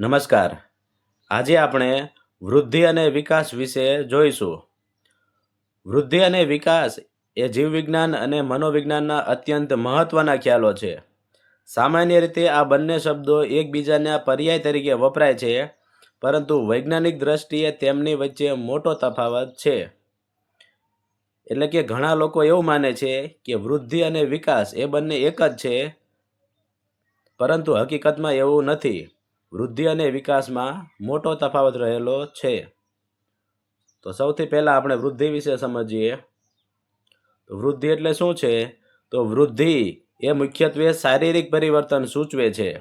નમસ્કાર. આજે આપણે વૃદ્ધિ અને વિકાસ વિશે જોઈશું. વૃદ્ધિ અને વિકાસ એ જીવવિજ્ઞાન અને મનોવિજ્ઞાનના અત્યંત મહત્ત્વના ખ્યાલો છે. સામાન્ય રીતે આ બંને શબ્દો એકબીજાના પર્યાય તરીકે વપરાય છે, પરંતુ વૈજ્ઞાનિક દ્રષ્ટિએ તેમની વચ્ચે મોટો તફાવત છે. એટલે કે ઘણા લોકો એવું માને છે કે વૃદ્ધિ અને વિકાસ એ બંને એક જ છે, પરંતુ હકીકતમાં એવું નથી. વૃદ્ધિ અને વિકાસમાં મોટો તફાવત રહેલો છે. તો સૌથી પહેલાં આપણે વૃદ્ધિ વિશે સમજીએ. તો વૃદ્ધિ એટલે શું છે? તો વૃદ્ધિ એ મુખ્યત્વે શારીરિક પરિવર્તન સૂચવે છે.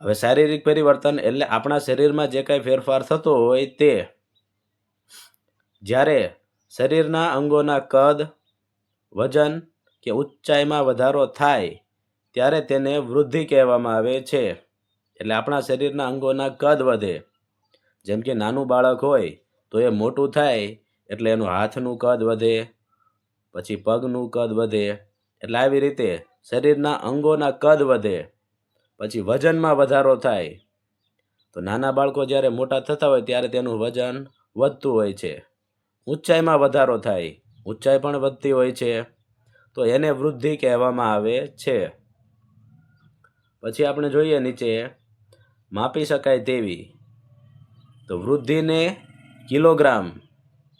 હવે શારીરિક પરિવર્તન એટલે આપણા શરીરમાં જે કાંઈ ફેરફાર થતો હોય તે. જ્યારે શરીરના અંગોના કદ, વજન કે ઊંચાઈમાં વધારો થાય, ત્યારે તેને વૃદ્ધિ કહેવામાં આવે છે. એટલે આપણા શરીરના અંગોના કદ વધે. જેમ કે નાનું બાળક હોય તો એ મોટું થાય એટલે એનું હાથનું કદ વધે, પછી પગનું કદ વધે. એટલે આવી રીતે શરીરના અંગોના કદ વધે, પછી વજનમાં વધારો થાય. તો નાના બાળકો જ્યારે મોટા થતા હોય ત્યારે તેનું વજન વધતું હોય છે. ઊંચાઈમાં વધારો થાય, ઊંચાઈ પણ વધતી હોય છે. તો એને વૃદ્ધિ કહેવામાં આવે છે. પછી આપણે જોઈએ નીચે માપી શકાય તેવી. તો વૃદ્ધિને કિલોગ્રામ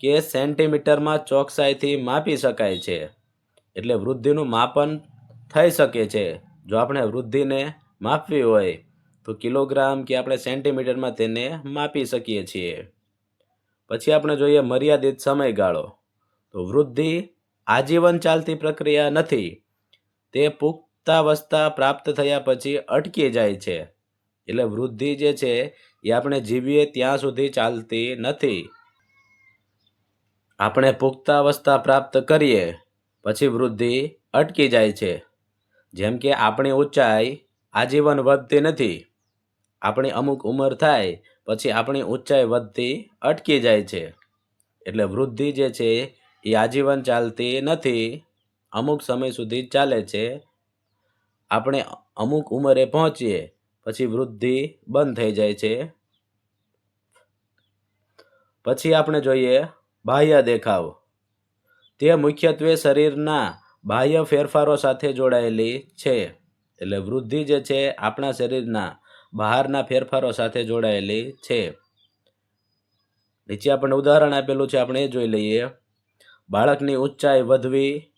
કે સેન્ટીમીટરમાં ચોકસાઈથી માપી શકાય છે. એટલે વૃદ્ધિનું માપન થઈ શકે છે. જો આપણે વૃદ્ધિને માપવી હોય, તો કિલોગ્રામ કે આપણે સેન્ટીમીટરમાં તેને માપી શકીએ છીએ. પછી આપણે જોઈએ મર્યાદિત સમયગાળો. તો વૃદ્ધિ આજીવન ચાલતી પ્રક્રિયા નથી. તે પુખ્તાવસ્થા પ્રાપ્ત થયા પછી અટકી જાય છે. એટલે વૃદ્ધિ જે છે, એ આપણે જીવીએ ત્યાં સુધી ચાલતી નથી. આપણે પુખ્તાવસ્થા પ્રાપ્ત કરીએ, પછી વૃદ્ધિ અટકી જાય છે. જેમ કે આપણી ઊંચાઈ આજીવન વધતી નથી. આપણી અમુક ઉંમર થાય, પછી આપણી ઊંચાઈ વધતી અટકી જાય છે. એટલે વૃદ્ધિ જે છે, એ આજીવન ચાલતી નથી, અમુક સમય સુધી ચાલે છે. આપણે અમુક ઉંમરે પહોંચીએ પછી વૃદ્ધિ બંધ થઈ જાય છે. પછી આપણે જોઈએ બાહ્ય દેખાવ. તે મુખ્યત્વે શરીરના બાહ્ય ફેરફારો સાથે જોડાયેલી છે. એટલે વૃદ્ધિ જે છે, આપણા શરીરના બહારના ફેરફારો સાથે જોડાયેલી છે. નીચે આપણને ઉદાહરણ આપેલું છે, આપણે એ જોઈ લઈએ. બાળકની ઊંચાઈ વધવી,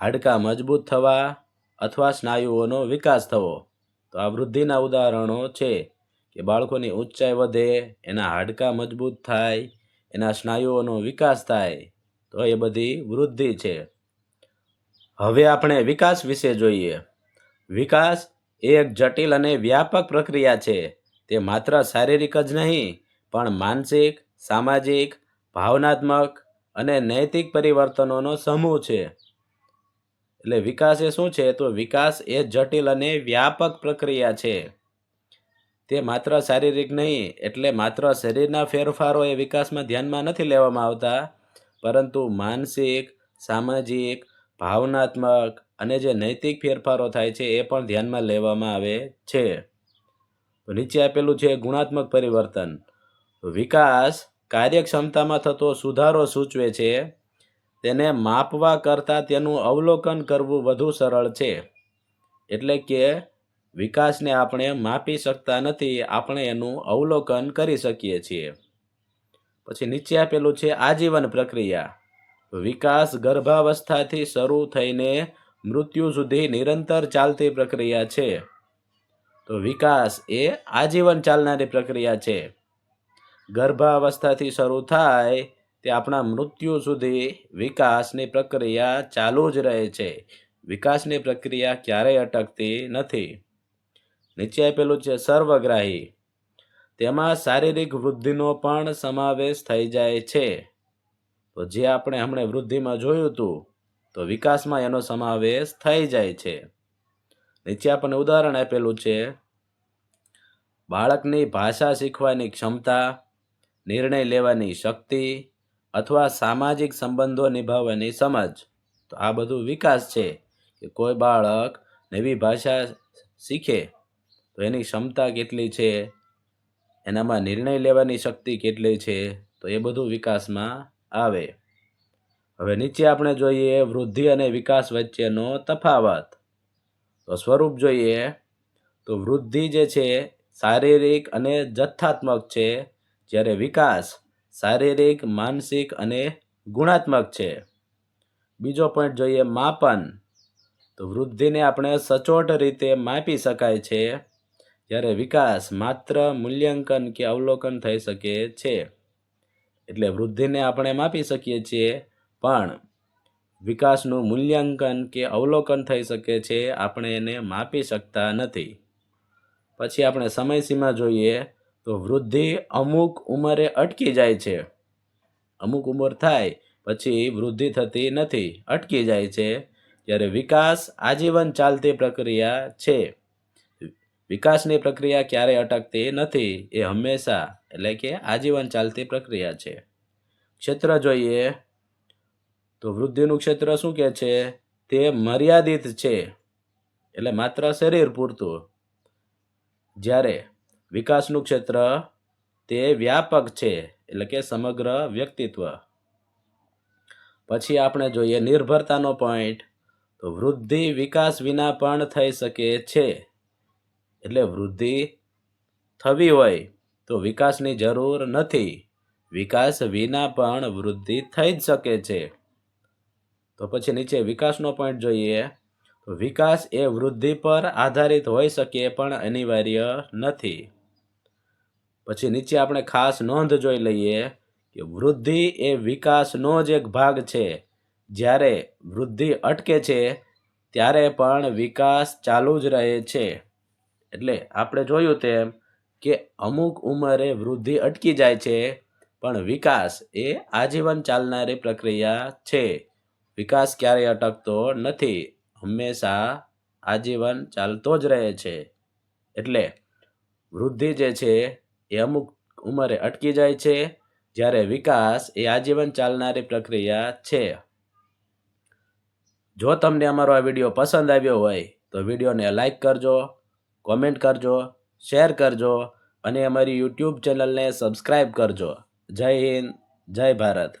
હાડકાં મજબૂત થવા અથવા સ્નાયુઓનો વિકાસ થવો. તો આ વૃદ્ધિના ઉદાહરણો છે કે બાળકોની ઊંચાઈ વધે, એના હાડકાં મજબૂત થાય, એના સ્નાયુઓનો વિકાસ થાય, તો એ બધી વૃદ્ધિ છે. હવે આપણે વિકાસ વિશે જોઈએ. વિકાસ એ એક જટિલ અને વ્યાપક પ્રક્રિયા છે. તે માત્ર શારીરિક જ નહીં, પણ માનસિક, સામાજિક, ભાવનાત્મક અને નૈતિક પરિવર્તનોનો સમૂહ છે. એટલે વિકાસ એ શું છે? તો વિકાસ એ જટિલ અને વ્યાપક પ્રક્રિયા છે. તે માત્ર શારીરિક નહીં, એટલે માત્ર શરીરના ફેરફારો એ વિકાસમાં ધ્યાનમાં નથી લેવામાં આવતા, પરંતુ માનસિક, સામાજિક, ભાવનાત્મક અને જે નૈતિક ફેરફારો થાય છે એ પણ ધ્યાનમાં લેવામાં આવે છે. નીચે આપેલું છે ગુણાત્મક પરિવર્તન. વિકાસ કાર્યક્ષમતામાં થતો સુધારો સૂચવે છે. તેને માપવા કરતાં તેનું અવલોકન કરવું વધુ સરળ છે. એટલે કે, વિકાસને આપણે માપી શકતા નથી, આપણે એનું અવલોકન કરી શકીએ છીએ. પછી નીચે આપેલું છે, આજીવન પ્રક્રિયા. વિકાસ ગર્ભાવસ્થાથી શરૂ થઈને મૃત્યુ સુધી નિરંતર ચાલતી પ્રક્રિયા છે. તો વિકાસ એ આજીવન ચાલનારી પ્રક્રિયા છે. ગર્ભાવસ્થાથી શરૂ થાય તે આપણા મૃત્યુ સુધી વિકાસની પ્રક્રિયા ચાલુ જ રહે છે. વિકાસની પ્રક્રિયા ક્યારેય અટકતી નથી. નીચે આપેલું છે સર્વગ્રાહી. તેમાં શારીરિક વૃદ્ધિનો પણ સમાવેશ થઈ જાય છે. તો જે આપણે હમણાં વૃદ્ધિમાં જોયું હતું, તો વિકાસમાં એનો સમાવેશ થઈ જાય છે. નીચે આપણને ઉદાહરણ આપેલું છે, બાળકની ભાષા શીખવાની ક્ષમતા, નિર્ણય લેવાની શક્તિ અથવા સામાજિક સંબંધો નિભાવવાની સમજ. તો આ બધું વિકાસ છે કે કોઈ બાળક નવી ભાષા શીખે તો એની ક્ષમતા કેટલી છે? એનામાં નિર્ણય લેવાની શક્તિ કેટલી છે? તો એ બધું વિકાસમાં આવે. હવે નીચે આપણે જોઈએ વૃદ્ધિ અને વિકાસ વચ્ચેનો તફાવત. તો સ્વરૂપ જોઈએ તો વૃદ્ધિ જે છે શારીરિક અને જથ્થાત્મક છે. જ્યારે વિકાસ શારીરિક, માનસિક અને ગુણાત્મક છે. બીજો પોઈન્ટ જોઈએ માપન. તો વૃદ્ધિને આપણે સચોટ રીતે માપી શકાય છે. જ્યારે વિકાસ માત્ર મૂલ્યાંકન કે અવલોકન થઈ શકે છે. એટલે વૃદ્ધિને આપણે માપી શકીએ છીએ. પણ વિકાસનું મૂલ્યાંકન કે અવલોકન થઈ શકે છે, આપણે એને માપી શકતા નથી. પછી આપણે સમયસીમા જોઈએ. તો વૃદ્ધિ અમુક ઉંમરે અટકી જાય છે. અમુક ઉંમર થાય, પછી વૃદ્ધિ થતી નથી, અટકી જાય છે. જ્યારે વિકાસ આજીવન ચાલતી પ્રક્રિયા છે. વિકાસની પ્રક્રિયા ક્યારેય અટકતી નથી એ હંમેશા, એટલે કે આજીવન ચાલતી પ્રક્રિયા છે. ક્ષેત્ર જોઈએ તો વૃદ્ધિનું ક્ષેત્ર શું કહે છે? તે મર્યાદિત છે. એટલે માત્ર શરીર પૂરતું. જ્યારે વિકાસનું ક્ષેત્ર તે વ્યાપક છે, એટલે કે સમગ્ર વ્યક્તિત્વ. પછી આપણે જોઈએ નિર્ભરતાનો પોઈન્ટ તો વૃદ્ધિ વિકાસ વિના પણ થઈ શકે છે. એટલે વૃદ્ધિ થવી હોય તો વિકાસની જરૂર નથી. વિકાસ વિના પણ વૃદ્ધિ થઈ જ શકે છે. તો પછી નીચે વિકાસનો પોઈન્ટ જોઈએ, તો વિકાસ એ વૃદ્ધિ પર આધારિત હોઈ શકે પણ અનિવાર્ય નથી. પછી નીચે આપણે ખાસ નોંધ જોઈ લઈએ કે વૃદ્ધિ એ વિકાસનો જ એક ભાગ છે. જ્યારે વૃદ્ધિ અટકે છે, ત્યારે પણ વિકાસ ચાલુ જ રહે છે. એટલે આપણે જોયું તેમ કે અમુક ઉંમરે વૃદ્ધિ અટકી જાય છે, પણ વિકાસ એ આજીવન ચાલનારી પ્રક્રિયા છે. વિકાસ ક્યારેય અટકતો નથી, હંમેશા આજીવન ચાલતો જ રહે છે. એટલે વૃદ્ધિ જે છે એ અમુક ઉંમરે અટકી જાય છે, જ્યારે વિકાસ એ આજીવન ચાલનારી પ્રક્રિયા છે. જો તમને અમારો આ વીડિયો પસંદ આવ્યો હોય, તો વિડીયોને લાઇક કરજો, કોમેન્ટ કરજો, શેર કરજો અને અમારી યુટ્યુબ ચેનલને સબસ્ક્રાઈબ કરજો. જય હિન્દ, જય ભારત.